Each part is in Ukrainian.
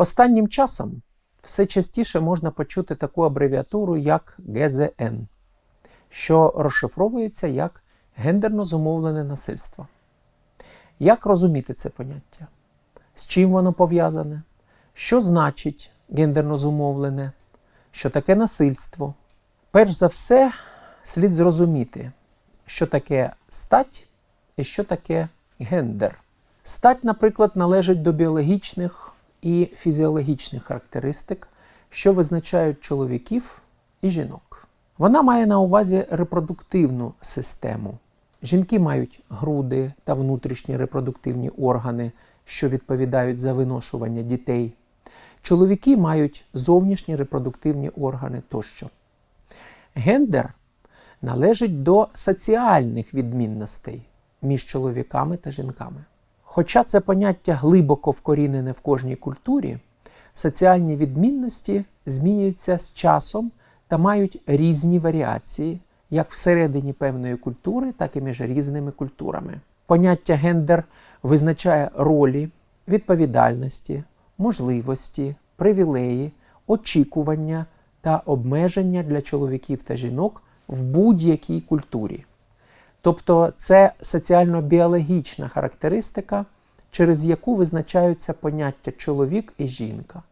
Останнім часом все частіше можна почути таку абревіатуру, як ГЗН, що розшифровується як гендерно зумовлене насильство. Як розуміти це поняття? З чим воно пов'язане? Що значить гендерно зумовлене? Що таке насильство? Перш за все, слід зрозуміти, що таке стать і що таке гендер. Стать, наприклад, належить до біологічних і фізіологічних характеристик, що визначають чоловіків і жінок. Вона має на увазі репродуктивну систему. Жінки мають груди та внутрішні репродуктивні органи, що відповідають за виношування дітей. Чоловіки мають зовнішні репродуктивні органи тощо. Гендер належить до соціальних відмінностей між чоловіками та жінками. Хоча це поняття глибоко вкорінене в кожній культурі, соціальні відмінності змінюються з часом та мають різні варіації як всередині певної культури, так і між різними культурами. Поняття гендер визначає ролі, відповідальності, можливості, привілеї, очікування та обмеження для чоловіків та жінок в будь-якій культурі. Тобто це соціально-біологічна характеристика, через яку визначаються поняття чоловік і жінка,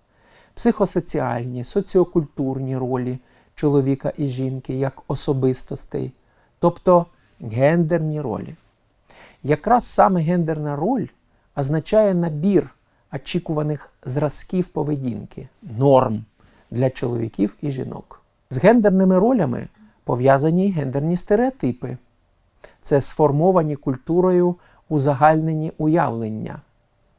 психосоціальні, соціокультурні ролі чоловіка і жінки як особистостей, тобто гендерні ролі. Якраз саме гендерна роль означає набір очікуваних зразків поведінки, норм для чоловіків і жінок. З гендерними ролями пов'язані й гендерні стереотипи. Це сформовані культурою узагальнені уявлення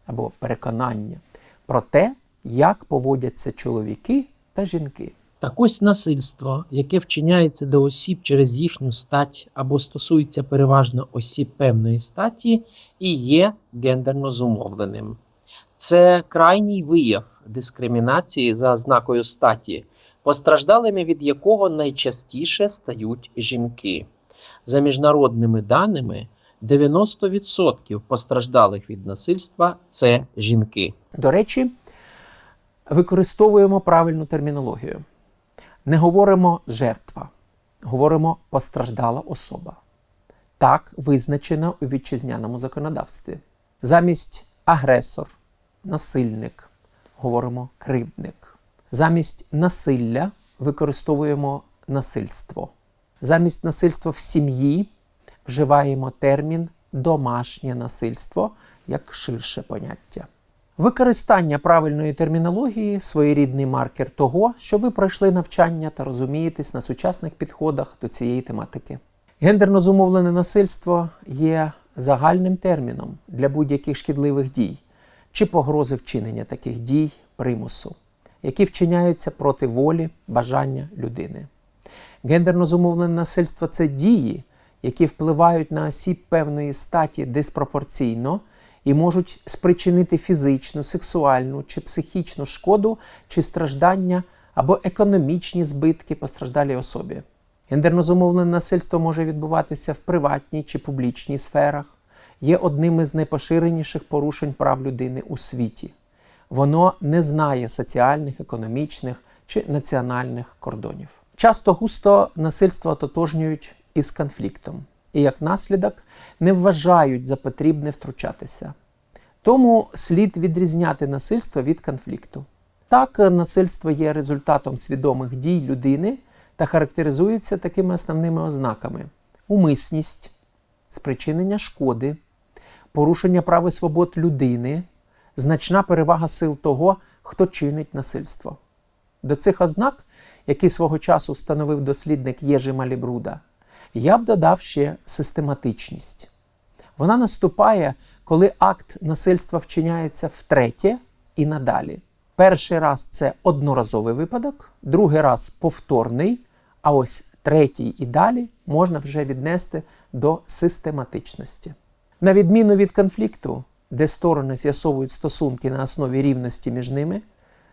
або переконання про те, як поводяться чоловіки та жінки. Так ось насильство, яке вчиняється до осіб через їхню стать або стосується переважно осіб певної статі, і є гендерно зумовленим. Це крайній вияв дискримінації за ознакою статі, постраждалими від якого найчастіше стають жінки. За міжнародними даними, 90% постраждалих від насильства це жінки. До речі, використовуємо правильну термінологію. Не говоримо жертва, говоримо постраждала особа. Так визначено у вітчизняному законодавстві. Замість агресор, насильник говоримо кривдник. Замість насилля використовуємо насильство. Замість насильства в сім'ї вживаємо термін домашнє насильство як ширше поняття. Використання правильної термінології своєрідний маркер того, що ви пройшли навчання та розумієтесь на сучасних підходах до цієї тематики. Гендерно зумовлене насильство є загальним терміном для будь-яких шкідливих дій чи погрози вчинення таких дій примусу, які вчиняються проти волі, бажання людини. Гендерно зумовлене насильство це дії, які впливають на осіб певної статі диспропорційно і можуть спричинити фізичну, сексуальну чи психічну шкоду чи страждання або економічні збитки постраждалій особі. Гендерно зумовлене насильство може відбуватися в приватній чи публічній сферах, є одним із найпоширеніших порушень прав людини у світі. Воно не знає соціальних, економічних чи національних кордонів. Часто густо насильство ототожнюють із конфліктом і, як наслідок, не вважають за потрібне втручатися. Тому слід відрізняти насильство від конфлікту. Так, насильство є результатом свідомих дій людини та характеризується такими основними ознаками: умисність, спричинення шкоди, порушення прав і свобод людини, значна перевага сил того, хто чинить насильство. До цих ознак, які свого часу встановив дослідник Єжи Малібруда, я б додав ще систематичність. Вона наступає, коли акт насильства вчиняється втретє і надалі. Перший раз це одноразовий випадок, другий раз повторний, а ось третій і далі можна вже віднести до систематичності. На відміну від конфлікту, де сторони з'ясовують стосунки на основі рівності між ними,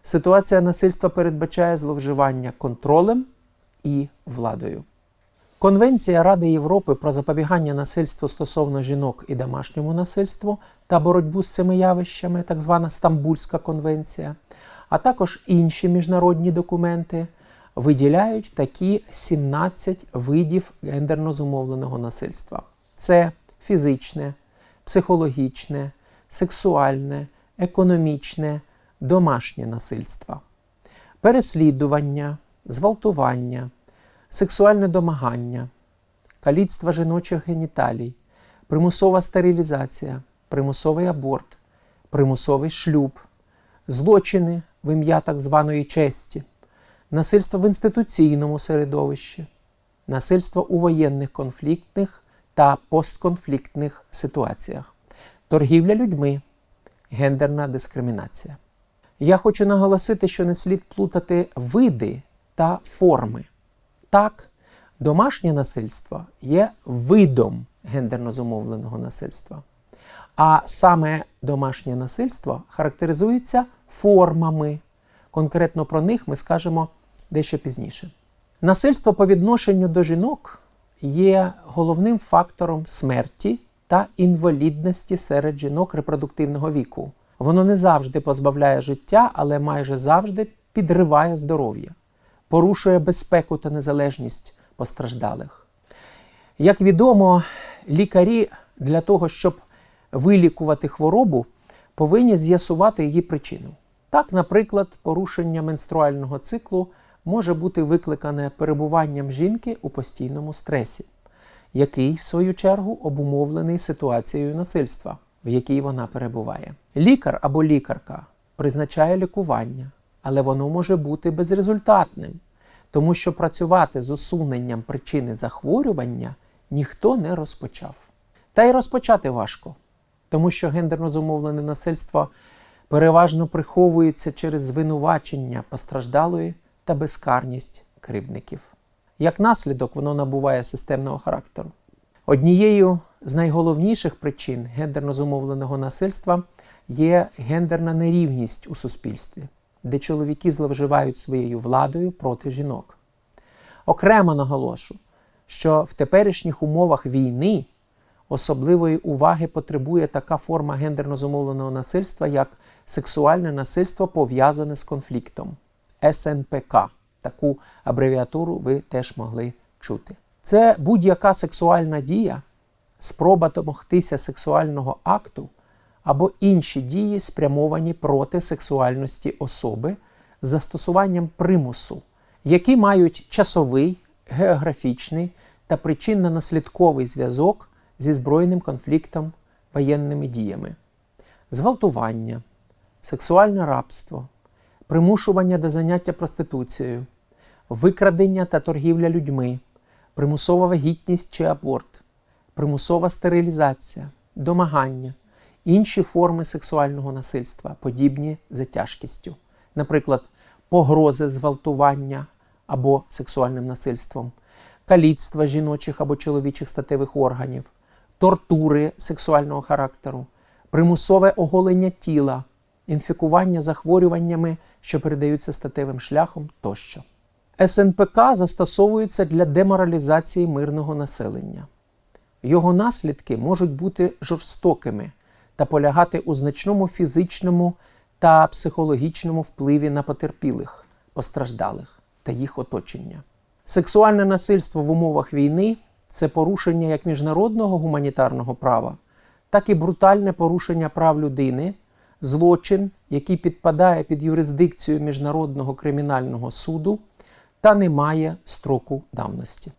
ситуація насильства передбачає зловживання контролем і владою. Конвенція Ради Європи про запобігання насильству стосовно жінок і домашньому насильству та боротьбу з цими явищами, так звана Стамбульська конвенція, а також інші міжнародні документи виділяють такі 17 видів гендерно зумовленого насильства: це фізичне, психологічне, сексуальне, економічне, домашнє насильство, переслідування, зґвалтування, сексуальне домагання, каліцтво жіночих геніталій, примусова стерилізація, примусовий аборт, примусовий шлюб, злочини в ім'я так званої честі, насильство в інституційному середовищі, насильство у воєнних конфліктних та постконфліктних ситуаціях, торгівля людьми, гендерна дискримінація. Я хочу наголосити, що не слід плутати види та форми. Так, домашнє насильство є видом гендерно зумовленого насильства. А саме домашнє насильство характеризується формами. Конкретно про них ми скажемо дещо пізніше. Насильство по відношенню до жінок є головним фактором смерті та інвалідності серед жінок репродуктивного віку. Воно не завжди позбавляє життя, але майже завжди підриває здоров'я, порушує безпеку та незалежність постраждалих. Як відомо, лікарі для того, щоб вилікувати хворобу, повинні з'ясувати її причину. Так, наприклад, порушення менструального циклу може бути викликане перебуванням жінки у постійному стресі, який, в свою чергу, обумовлений ситуацією насильства, в якій вона перебуває. Лікар або лікарка призначає лікування, але воно може бути безрезультатним, тому що працювати з усуненням причини захворювання ніхто не розпочав. Та й розпочати важко, тому що гендерно зумовлене насильство переважно приховується через звинувачення постраждалої та безкарність кривдників. Як наслідок, воно набуває системного характеру. Однією з найголовніших причин гендерно зумовленого насильства є гендерна нерівність у суспільстві, де чоловіки зловживають своєю владою проти жінок. Окремо наголошу, що в теперішніх умовах війни особливої уваги потребує така форма гендерно зумовленого насильства, як сексуальне насильство пов'язане з конфліктом СНПК. Таку абревіатуру ви теж могли чути. Це будь-яка сексуальна дія, спроба домогтися сексуального акту або інші дії, спрямовані проти сексуальності особи з застосуванням примусу, які мають часовий, географічний та причинно-наслідковий зв'язок зі збройним конфліктом воєнними діями, зґвалтування, сексуальне рабство, примушування до заняття проституцією, викрадення та торгівля людьми, примусова вагітність чи аборт, примусова стерилізація, домагання, інші форми сексуального насильства, подібні за тяжкістю, наприклад, погрози зґвалтування або сексуальним насильством, каліцтва жіночих або чоловічих статевих органів, тортури сексуального характеру, примусове оголення тіла, інфікування захворюваннями, що передаються статевим шляхом тощо. СНПК застосовується для деморалізації мирного населення. Його наслідки можуть бути жорстокими та полягати у значному фізичному та психологічному впливі на потерпілих, постраждалих та їх оточення. Сексуальне насильство в умовах війни це порушення як міжнародного гуманітарного права, так і брутальне порушення прав людини, злочин, який підпадає під юрисдикцію Міжнародного кримінального суду та не має строку давності.